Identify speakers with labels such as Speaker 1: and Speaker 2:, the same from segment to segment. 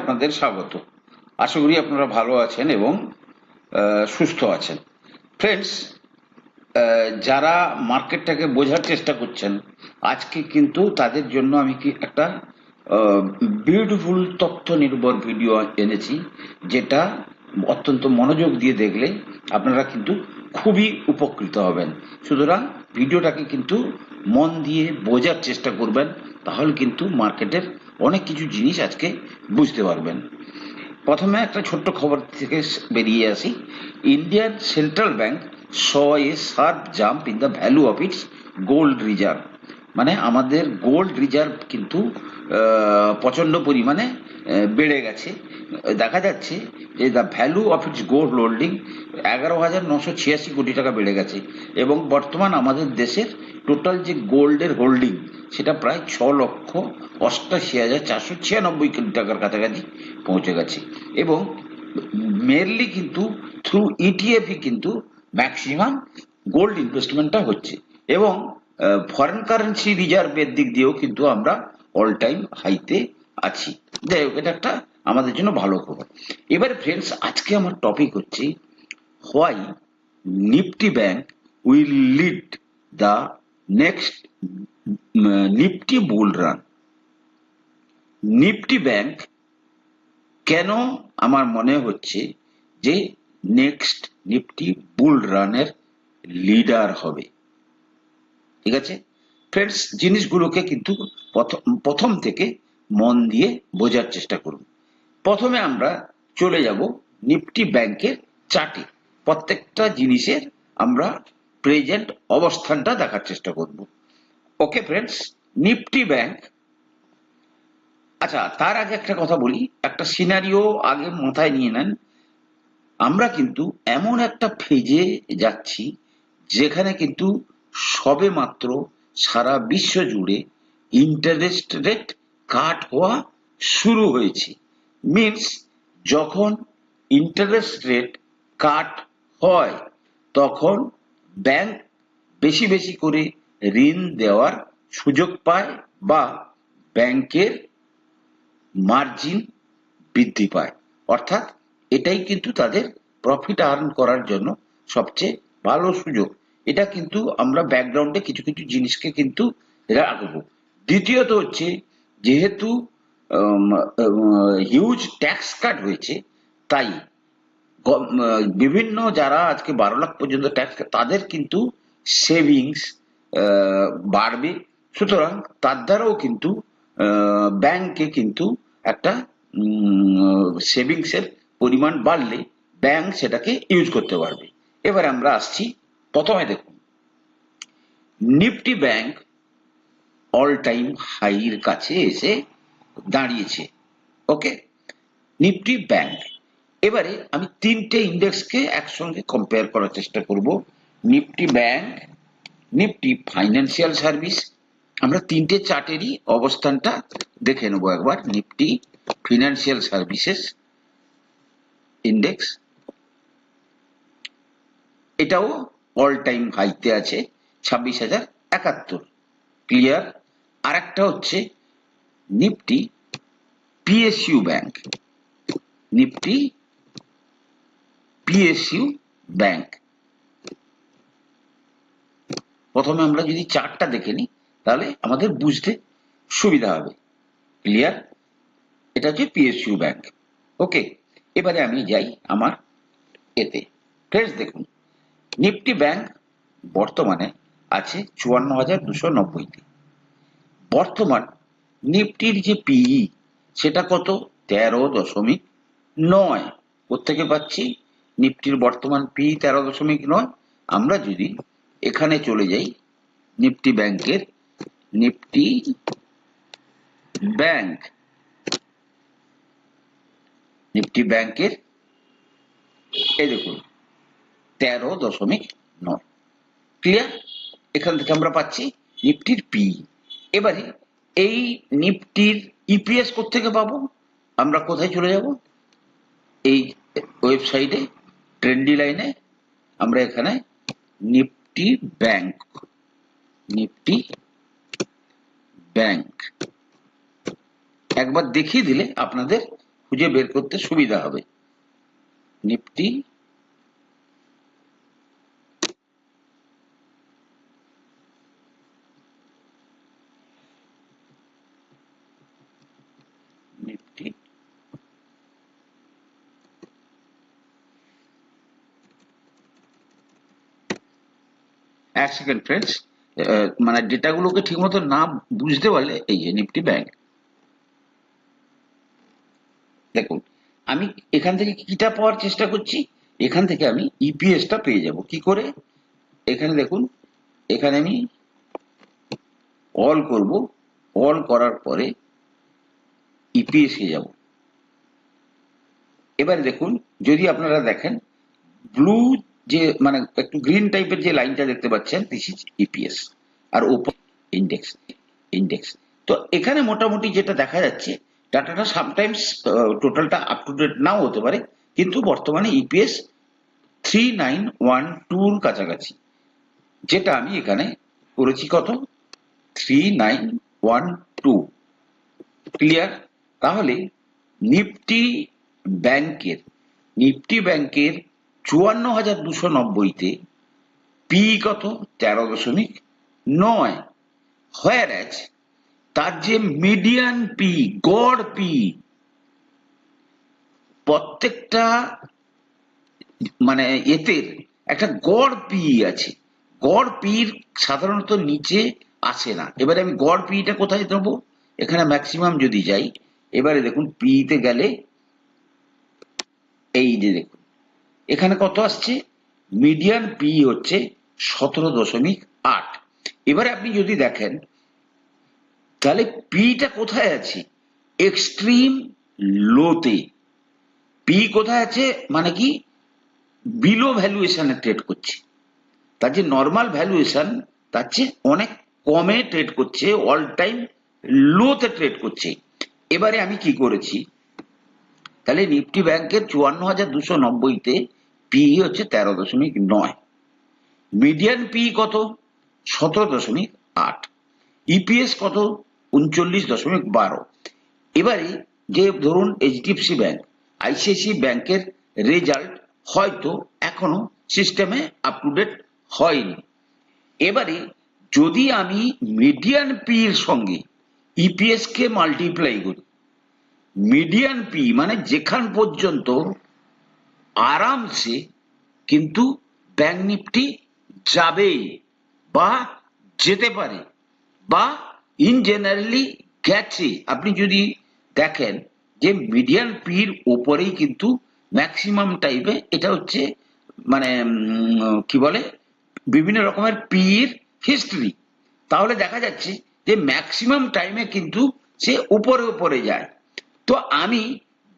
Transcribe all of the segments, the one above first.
Speaker 1: আপনাদের স্বাগত। আশা করি আপনারা ভালো আছেন এবং সুস্থ আছেন। ফ্রেন্ডস যারা মার্কেটটাকে বোঝার চেষ্টা করছেন, আজকে কিন্তু তাদের জন্য আমি কি একটা বিউটিফুল তথ্য নির্ভর ভিডিও এনেছি, যেটা অত্যন্ত মনোযোগ দিয়ে দেখলে আপনারা কিন্তু খুবই উপকৃত হবেন। সুতরাং ভিডিওটাকে কিন্তু মন দিয়ে বোঝার চেষ্টা করবেন, তাহলে কিন্তু মার্কেটের অনেক কিছু জিনিস আজকে বুঝতে পারবেন। প্রথমে একটা ছোট্ট খবর থেকে বেরিয়ে আসি। Indian central bank saw a sharp jump in the value of its gold reserve. মানে আমাদের গোল্ড রিজার্ভ কিন্তু প্রচণ্ড পরিমাণে বেড়ে গেছে। দেখা যাচ্ছে যে the value of its gold holding এগারো হাজার নশো ছিয়াশি কোটি টাকা বেড়ে গেছে এবং বর্তমান আমাদের দেশের টোটাল যে গোল্ডের হোল্ডিং সেটা প্রায় ছ লক্ষ অষ্টাশি হাজার চারশো ছিয়ানব্বই কোটি টাকার কাছাকাছি পৌঁছে গেছে। এবং মেনলি কিন্তু থ্রু ইটিএফই কিন্তু ম্যাক্সিমাম গোল্ড ইনভেস্টমেন্টটা হচ্ছে। এবং ফরেন কারেন্সি রিজার্ভের দিক দিয়েও কিন্তু আমরা অল টাইম হাইতে আছি। যাই হোক, এটা একটা আমাদের জন্য ভালো খবর। এবারে ফ্রেন্ডস আজকে আমার টপিক হচ্ছে why Nifty bank will lead the next Nifty bull run Nifty bank কেন আমার মনে হচ্ছে যে নেক্সট নিফটি বুল রানের লিডার হবে? ঠিক আছে? ফ্রেন্ডস জিনিসগুলোকে কিন্তু প্রথম প্রথম থেকে মন দিয়ে বোঝার চেষ্টা করুন। প্রথমে আমরা চলে যাব নিফটি ব্যাংকের চার্টে। প্রত্যেকটা জিনিসের আমরা প্রেজেন্ট অবস্থানটা দেখার চেষ্টা করব। Okay friends Nifty bank. আচ্ছা তার আগে একটা কথা বলি। একটা সিনারিও আগে মাথায় নিয়ে নেন। আমরা কিন্তু এমন একটা ফেজে যাচ্ছি, যেখানে কিন্তু সবে মাত্র সারা বিশ্ব জুড়ে ইন্টারেস্ট রেট কাট হওয়া শুরু হয়েছে। মিনস যখন ইন্টারেস্ট রেট কাট হয়, তখন ব্যাংক বেশি বেশি করে ঋণ দেওয়ার সুযোগ পায় বা ব্যাংকের মার্জিন বৃদ্ধি পায়। অর্থাৎ এটাই কিন্তু তাদের প্রফিট আর্ন করার জন্য সবচেয়ে ভালো সুযোগ। এটা কিন্তু আমরা ব্যাকগ্রাউন্ডে কিছু কিছু জিনিসকে কিন্তু রাখব দ্বিতীয়ত হচ্ছে যেহেতু হিউজ ট্যাক্স কাট হয়েছে, তাই বিভিন্ন যারা আজকে বারো লাখ পর্যন্ত ট্যাক্স তাদের কিন্তু সেভিংস বাড়বে। সুতরাং তার দ্বারাও কিন্তু ব্যাংকে কিন্তু একটা সেভিংস এর পরিমাণ বাড়লে ব্যাংক সেটাকে ইউজ করতে পারবে। এবার আমরা আসছি, প্রথমে দেখুন। নিফটি ব্যাংক অল টাইম হাইয়ের কাছে এসে দাঁড়িয়েছে ওকে নিফটি ব্যাংক এবারে আমি তিনটে ইন্ডেক্সকে একসঙ্গে কম্পেয়ার করার চেষ্টা করব। Nifty bank Nifty financial service আমরা তিনটে চার্টেরই অবস্থানটা দেখে নেব একবার। নিফটি ফিনান্সিয়াল সার্ভিসেস ইন্ডেক্স এটাও অল টাইম হাইতে আছে, ছাব্বিশ হাজার একাত্তর। ক্লিয়ার আর একটা হচ্ছে Nifty PSU bank. Nifty PSU bank. প্রথমে আমরা যদি চারটা দেখে নিই, তাহলে আমাদের বুঝতে সুবিধা হবে। ক্লিয়ার? এটা হচ্ছে পিএসইউ ব্যাংক। ওকে, এবারে আমি যাই আমার এতে। ফ্রেন্ডস, দেখুন, নিফটি ব্যাংক বর্তমানে আছে চুয়ান্ন হাজার দুশো নব্বইতে বর্তমান নিফটির যে পিই সেটা কত? তেরো দশমিক নয়। কোথেকে পাচ্ছি? নিফটির বর্তমান পি তেরো দশমিক নয়। আমরা যদি এখানে চলে যাই, নিফটি ব্যাংকের, নিফটি ব্যাংক, নিফটি ব্যাংকের, এই দেখুন, তেরো দশমিক নয়। ক্লিয়ার এখান থেকে আমরা পাচ্ছি নিফটির পি এবারে এই নিফটির ইপিএস থেকে পাবো? আমরা কোথায় চলে যাব? এই ওয়েবসাইটে ট্রেন্ডি লাইনে আমরা এখানে নিফটি ব্যাংক নিফটি ব্যাংক। একবার দেখিয়ে দিলে আপনাদের খুঁজে বের করতে সুবিধা হবে। নিফটি এক সেকেন্ড ফ্রেন্ডস মানে ডেটাগুলোকে ঠিকমতো না বুঝতে পারলে এই যে নিফটি ব্যাংক দেখুন, আমি এখান থেকে কিটা পাওয়ার চেষ্টা করছি, এখান থেকে আমি ইপিএসটা পেয়ে যাব। কি করে? এখানে দেখুন, এখানে আমি অল করব অল করার পরে ইপিএস এ যাব। এবার দেখুন, যদি আপনারা দেখেন ব্লু যে মানে একটু গ্রিন টাইপের যে লাইনটা দেখতে পাচ্ছেন দিস ইজ ইপিএস আর ওপর ইন্ডেক্স ইন্ডেক্স তো এখানে মোটামুটি যেটা দেখা যাচ্ছে ডাটাটা সামটাইমস টোটালটা আপ টু ডেট নাও হতে পারে, কিন্তু বর্তমানে ইপিএস থ্রি নাইন ওয়ান টুর কাছাকাছি। যেটা আমি এখানে করেছি কত? Three nine one two clear তাহলে নিফটি ব্যাংকের নিফটি ব্যাংকের চুয়ান্ন হাজার দুশো নব্বইতে পি কত? তেরো দশমিক নয়। হোয়ার তার যে মিডিয়ান পি গড় পি প্রত্যেকটা মানে এতে একটা গড় পি আছে। গড় পির সাধারণত নিচে আসে না। এবারে আমি গড় পিটা কোথায় দেবো? এখানে ম্যাক্সিমাম যদি যাই, এবারে দেখুন পিতে গেলে এই যে দেখুন। এখানে কত আসছে? মিডিয়ান পি হচ্ছে সতেরো দশমিক আট। এবারে আপনি যদি দেখেন, তাহলে পিটা কোথায় আছে? এক্সট্রিম লোতে পি কোথায় আছে? মানে কি? বিলো ভ্যালুয়েশনে ট্রেড করছে। তার যে নর্মাল ভ্যালুয়েশন তার চেয়ে অনেক কমে ট্রেড করছে অল টাইম লোতে ট্রেড করছে। এবারে আমি কি করেছি? তাহলে নিফটি ব্যাংকের চুয়ান্ন হাজার দুশো নব্বইতে পি হচ্ছে তেরো দশমিক নয়। মিডিয়ান পি কত? সতেরো দশমিক আট। ইপিএস কত? উনচল্লিশ দশমিক বারো। এবারে যে ধরুন এইচডিএফসি ব্যাংক আইসিআইসি ব্যাংকের রেজাল্ট হয়তো এখনও সিস্টেমে আপ টু ডেট হয়নি। এবারে যদি আমি মিডিয়ান পি পির সঙ্গে ইপিএস কে মাল্টিপ্লাই করি মিডিয়ান পি মানে যেখান পর্যন্ত আরামসে কিন্তু ব্যাংক নিফটি যাবে বা যেতে পারে বা ইন জেনারেলি গেছে। আপনি যদি দেখেন যে মিডিয়ান পির ওপরেই কিন্তু ম্যাক্সিমাম টাইপে এটা হচ্ছে মানে কি বলে, বিভিন্ন রকমের পির হিস্ট্রি তাহলে দেখা যাচ্ছে যে ম্যাক্সিমাম টাইমে কিন্তু সে উপরে উপরে যায়। তো আমি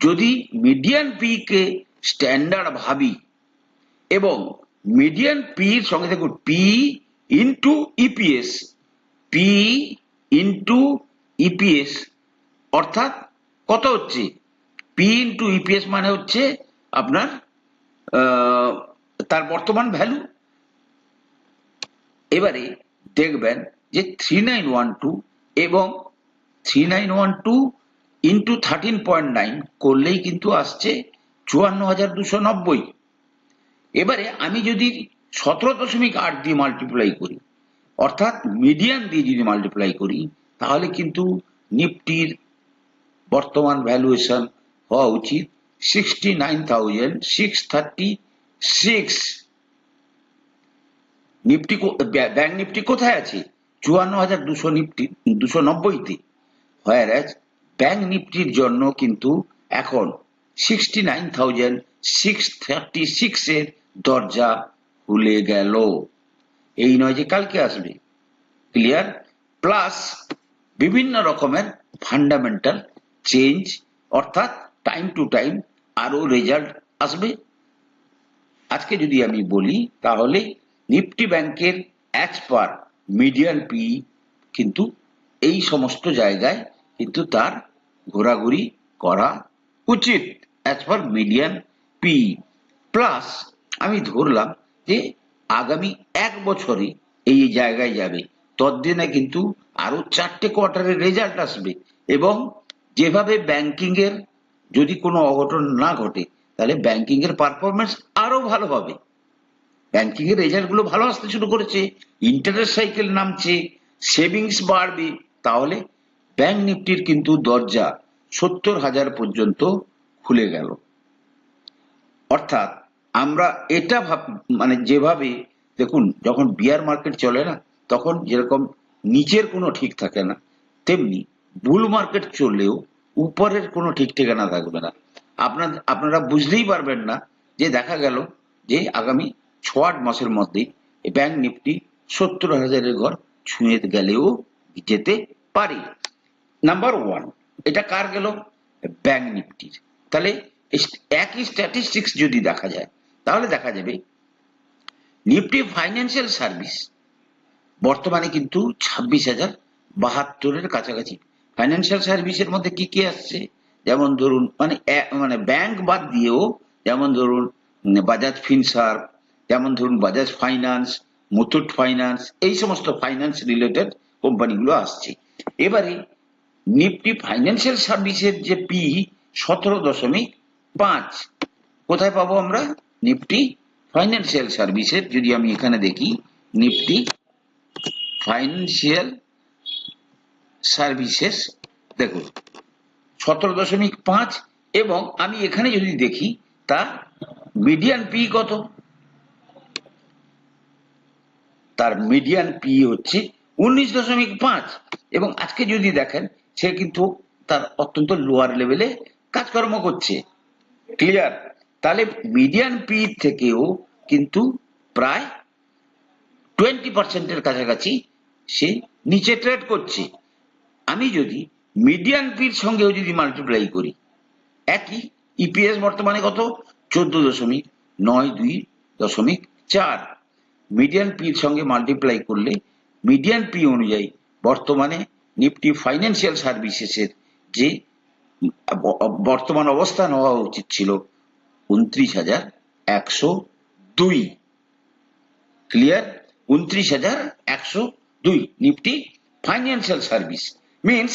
Speaker 1: যদি মিডিয়ান পি কে স্ট্যান্ডার্ড ভাবি। এবং মিডিয়ান পির সঙ্গে দেখুন P into EPS P into EPS অর্থাৎ কত হচ্ছে? পি ইন্টু ইপিএস মানে হচ্ছে আপনার তার বর্তমান ভ্যালু এবারে দেখবেন যে থ্রি নাইন ওয়ান টু এবং three nine one two into thirteen point nine করলেই কিন্তু আসছে চুয়ান্ন হাজার দুশো নব্বই। এবারে আমি যদি সতেরো দশমিক আট দিয়ে মাল্টিপ্লাই করি, অর্থাৎ মিডিয়ান দিয়ে যদি মাল্টিপ্লাই করি, তাহলে কিন্তু নিফটির বর্তমান ভ্যালুয়েশন হওয়া উচিত sixty nine thousand six thirty six Nifty bank Nifty কোথায় আছে? চুয়ান্ন হাজার দুশো নিফটি, দুশো নব্বইতে। হোয়ারাজ ব্যাংক নিফটির জন্য কিন্তু এখন sixty nine thousand six thirty six এর দরজা খুলে গেল। এই নয় যে কালকে আসবে। ক্লিয়ার প্লাস বিভিন্ন রকমের ফান্ডামেন্টাল চেঞ্জ অর্থাৎ টাইম টু টাইম আরও রেজাল্ট আসবে। আজকে যদি আমি বলি, তাহলে নিফটি ব্যাংকের অ্যাজ পার মিডিয়ান পি কিন্তু এই সমস্ত জায়গায় কিন্তু তার ঘোরাঘুরি করা উচিত। As per median P plus আমি ধরলাম যে আগামী এক বছরে এই জায়গায় যাবে। ততদিনে কিন্তু আরও চারটে কোয়ার্টারের রেজাল্ট আসবে এবং যেভাবে ব্যাংকিং এর যদি কোনো অঘটন না ঘটে, তাহলে ব্যাংকিং এর পারফরমেন্স আরও ভালো হবে। ব্যাংকিং এর রেজাল্টগুলো ভালো আসতে শুরু করেছে ইন্টারেস্ট সাইকেল নামছে সেভিংস বাড়বে, তাহলে ব্যাংক নিফটির কিন্তু দরজা সত্তর হাজার পর্যন্ত খুলে গেল। অর্থাৎ আমরা এটা ভাব মানে যেভাবে, দেখুন, যখন বিয়ার মার্কেট চলে না, তখন যেরকম নিচের কোনো ঠিক থাকে না, তেমনি বুল মার্কেট চললেও উপরের কোনো ঠিক ঠিকানা থাকবে না। আপনার আপনারা বুঝতেই পারবেন না যে দেখা গেল যে আগামী ছ আট মাসের মধ্যেই ব্যাংক নিফটি সত্তর হাজারের ঘর ছুঁয়ে গেলেও যেতে পারে। নাম্বার ওয়ান এটা কার গেল? ব্যাংক নিফটির তাহলে একই স্ট্যাটিস্টিক্স যদি দেখা যায়, তাহলে দেখা যাবে নিফটি ফাইন্যান্সিয়াল সার্ভিস বর্তমানে কিন্তু ছাব্বিশ হাজার বাহাত্তরের কাছাকাছি। ফাইন্যান্সিয়াল সার্ভিসের মধ্যে কি কি আসছে? যেমন ধরুন মানে মানে ব্যাংক বাদ দিয়েও, যেমন ধরুন বাজাজ ফিনসার্ভ যেমন ধরুন বাজাজ ফাইন্যান্স মুথুট ফাইন্যান্স এই সমস্ত ফাইন্যান্স রিলেটেড কোম্পানিগুলো আসছে। এবারে নিফটি ফাইন্যান্সিয়াল সার্ভিসের যে পি সতেরো দশমিক পাঁচ। কোথায় পাবো আমরা? নিফটি ফাইন্যান্সিয়াল সার্ভিসের, যদি আমি এখানে দেখি, নিফটি ফাইন্যান্সিয়াল সার্ভিসেস। দেখুন, সতেরো দশমিক পাঁচ এবং আমি এখানে যদি দেখি, তা মিডিয়ান পি কত? তার মিডিয়ান পি হচ্ছে উনিশ দশমিক পাঁচ। এবং আজকে যদি দেখেন, সে কিন্তু তার অত্যন্ত লোয়ার লেভেলে কাজকর্ম করছে। ক্লিয়ার তাহলে মিডিয়ান পি থেকেও কিন্তু প্রায় টোয়েন্টি পার্সেন্টের কাছাকাছি সে নিচে ট্রেড করছে। আমি যদি মিডিয়ান পির সঙ্গেও যদি মাল্টিপ্লাই করি, একই ইপিএস বর্তমানে কত? চোদ্দ দশমিক নয় দুই দশমিক চার। মিডিয়ান পির সঙ্গে মাল্টিপ্লাই করলে মিডিয়ান পি অনুযায়ী বর্তমানে নিফটি ফাইন্যান্সিয়াল সার্ভিসেসের যে বর্তমান অবস্থান হওয়া উচিত ছিল উনত্রিশ হাজার একশো দুই। ক্লিয়ার উনত্রিশ হাজার একশো দুই। নিফটি ফাইন্যান্সিয়াল সার্ভিস মিনস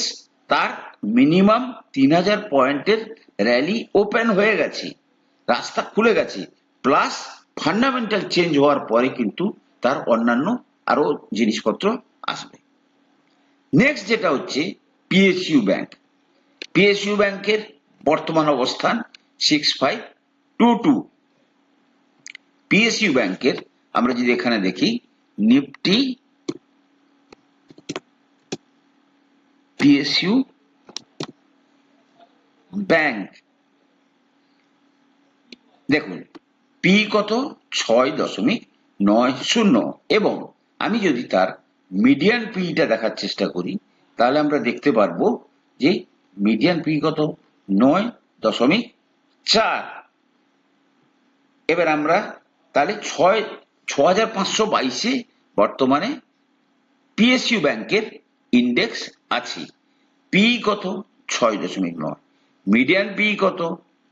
Speaker 1: তার মিনিমাম তিন হাজার পয়েন্টের র্যালি ওপেন হয়ে গেছে, রাস্তা খুলে গেছে প্লাস ফান্ডামেন্টাল চেঞ্জ হওয়ার পরে কিন্তু তার অন্যান্য আরও জিনিসপত্র আসবে। নেক্সট যেটা হচ্ছে পিএসইউ ব্যাংক পিএসইউ ব্যাংকের বর্তমান অবস্থান six five two two PSU ব্যাংকের, আমরা যদি এখানে দেখি, নিফটি পিএসইউ ব্যাংক। দেখুন পি কত? ছয় দশমিক নয় শূন্য। এবং আমি যদি তার মিডিয়ান পিটা দেখার চেষ্টা করি, তাহলে আমরা দেখতে পারব যে মিডিয়ান পি কত নয় দশমিক চার। এবার আমরা তাহলে ছয় ছ হাজার পাঁচশো বাইশে বর্তমানে পিএসইউ ব্যাংকের ইন্ডেক্স আছে। পি কত ছয় দশমিক নয়, মিডিয়ান পি কত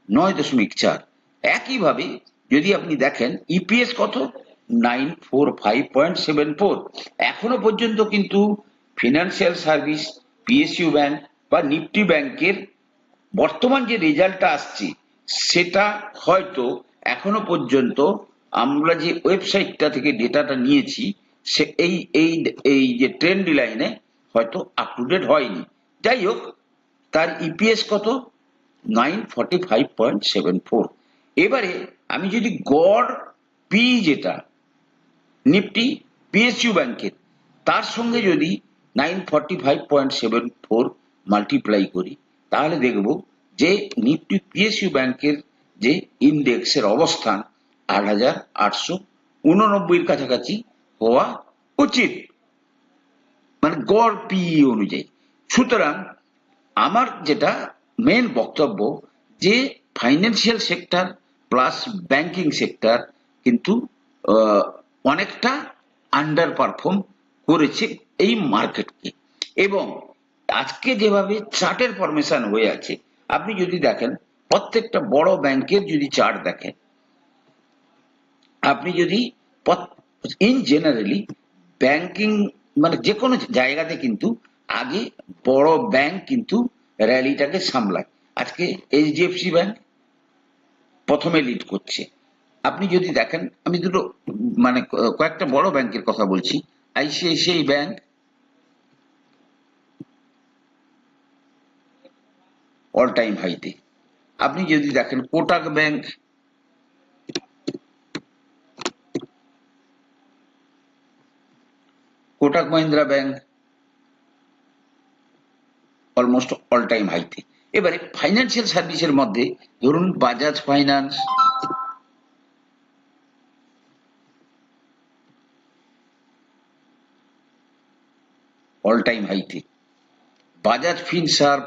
Speaker 1: নয় দশমিক চার। একইভাবে যদি আপনি দেখেন ইপিএস কত? Nine, four, five point seven four. এখনও পর্যন্ত কিন্তু ফিনান্সিয়াল সার্ভিস পিএসইউ ব্যাংক বা নিফটি ব্যাংকের বর্তমান যে রেজাল্টটা আসছে, সেটা হয়তো এখনও পর্যন্ত আমরা যে ওয়েবসাইটটা থেকে ডেটাটা নিয়েছি, সে এই এই এই যে ট্রেন্ড লাইনে হয়তো আপ টু ডেট হয়নি। যাই হোক, তার ইপিএস কত? Nine forty five point seven four এবারে আমি যদি গড় পি যেটা, নিফটি পিএসইউ ব্যাংকের, তার সঙ্গে যদি nine forty five point seven four multiply করি, তাহলে দেখব যে নিফটি পিএসইউ ব্যাংকের যে ইন্ডেক্সের অবস্থান আট হাজার আটশো উননব্বইয়ের কাছাকাছি হওয়া উচিত। মানে গড় পি অনুযায়ী। সুতরাং আমার যেটা মেন বক্তব্য যে financial sector plus banking sector কিন্তু অনেকটা আন্ডার পারফর্ম করেছে এই মার্কেটকে এবং আজকে যেভাবে চার্টের ফরমেশন হয়ে আছে, আপনি যদি দেখেন, প্রত্যেকটা বড় ব্যাংকের যদি চার্ট দেখেন আপনি যদি ইন জেনারেলি ব্যাংকিং মানে যে কোনো জায়গাতে কিন্তু আগে বড় ব্যাংক কিন্তু র্যালিটাকে সামলায়। আজকে এইচডিএফসি ব্যাংক প্রথমে লিড করছে। আপনি যদি দেখেন, আমি দুটো মানে কয়েকটা বড় ব্যাংকের কথা বলছি আইসিআইসিআই ব্যাংক অল টাইম হাইতে আপনি যদি দেখেন Kotak bank Kotak Mahindra bank almost all time হাইতে এবারে ফাইন্যান্সিয়াল সার্ভিসের মধ্যে ধরুন বাজাজ ফাইন্যান্স অল টাইম হাইতে Bajaj Finserv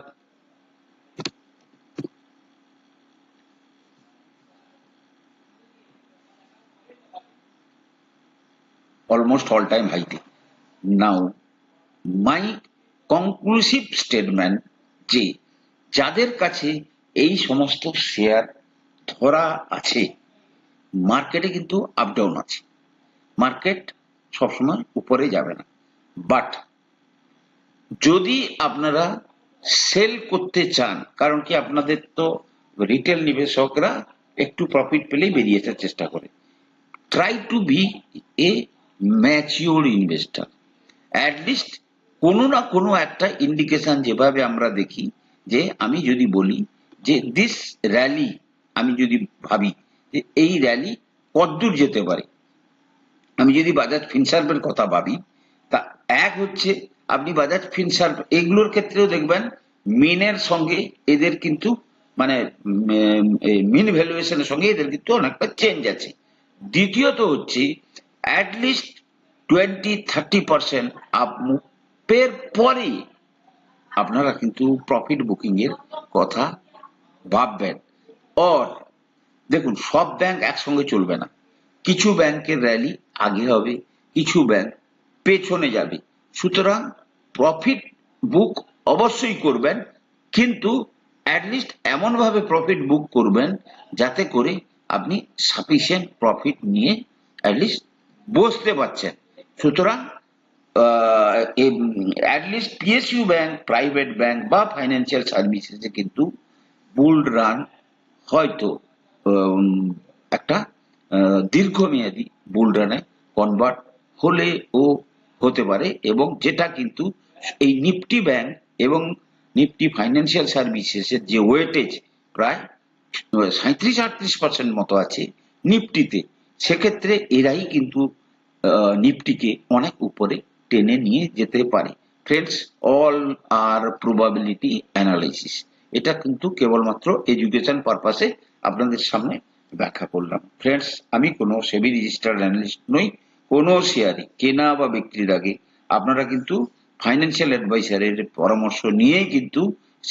Speaker 1: almost all time high now, my conclusive statement যে যাদের কাছে এই সমস্ত শেয়ার ধরা আছে মার্কেটে কিন্তু আপ আছে। মার্কেট সবসময় উপরে যাবে না। বাট যদি আপনারা সেল করতে চান, কারণ কি আপনাদের তো রিটেল নিবেশকরা একটু প্রফিট পেলেই বেরিয়ে আসার চেষ্টা করে। Try to be a mature investor list কোনো না কোনো একটা ইন্ডিকেশন যেভাবে আমরা দেখি যে আমি যদি বলি যে দিস র্যালি আমি যদি ভাবি যে এই র্যালি কতদূর যেতে পারে। আমি যদি বাজাজ ফিনসার্ভের কথা ভাবি, তা এক হচ্ছে আপনি বাজাজ ফিনসার্ভ এগুলোর ক্ষেত্রেও দেখবেন মিনের সঙ্গে এদের কিন্তু মানে মিন ভ্যালুয়েশনের সঙ্গে এদের কিন্তু অনেকটা চেঞ্জ আছে। দ্বিতীয়ত হচ্ছে অ্যাটলিস্ট টোয়েন্টি থার্টি পার্সেন্ট আপের পরে আপনারা কিন্তু প্রফিট বুকিং এর কথা ভাববেন। অর দেখুন, সব ব্যাংক একসঙ্গে চলবে না। কিছু ব্যাংকের র্যালি আগে হবে, কিছু ব্যাংক পেছনে যাবে। সুতরাং প্রফিট বুক অবশ্যই করবেন, কিন্তু অ্যাটলিস্ট এমনভাবে প্রফিট বুক করবেন যাতে করে আপনি সাফিসিয়েন্ট প্রফিট নিয়ে অ্যাটলিস্ট বসতে পারছেন। সুতরাং at least PSU bank private bank বা ফাইন্যান্সিয়াল সার্ভিসেসে কিন্তু বুল রান হয়তো একটা দীর্ঘমেয়াদী বুল রানে কনভার্ট হলে ও হতে পারে এবং যেটা কিন্তু এই নিফটি ব্যাংক এবং নিফটি ফাইন্যান্সিয়াল সার্ভিসেসের যে ওয়েটেজ প্রায় সাঁত্রিশ আটত্রিশ পার্সেন্ট মতো আছে নিফটিতে সেক্ষেত্রে এরাই কিন্তু নিফটিকে অনেক উপরে টেনে নিয়ে যেতে পারে। ফ্রেন্ডস অল আর প্রবাবিলিটি অ্যানালাইসিস এটা কিন্তু কেবলমাত্র এডুকেশন পারপাসে আপনাদের সামনে ব্যাখ্যা করলাম। ফ্রেন্ডস আমি কোনো সেবি রেজিস্টার্ড অ্যানালিস্ট নই, কোনো শেয়ারে কেনা বা বিক্রির আগে। আপনারা কিন্তু ফাইন্যান্সিয়াল অ্যাডভাইসারের পরামর্শ নিয়েই কিন্তু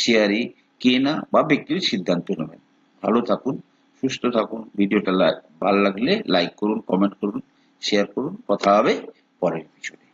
Speaker 1: শেয়ারে কেনা বা বিক্রির সিদ্ধান্ত নেবেন। ভালো থাকুন সুস্থ থাকুন। ভিডিওটা ভালো লাগলে লাইক করুন কমেন্ট করুন শেয়ার করুন। কথা হবে পরের বিষয়ে।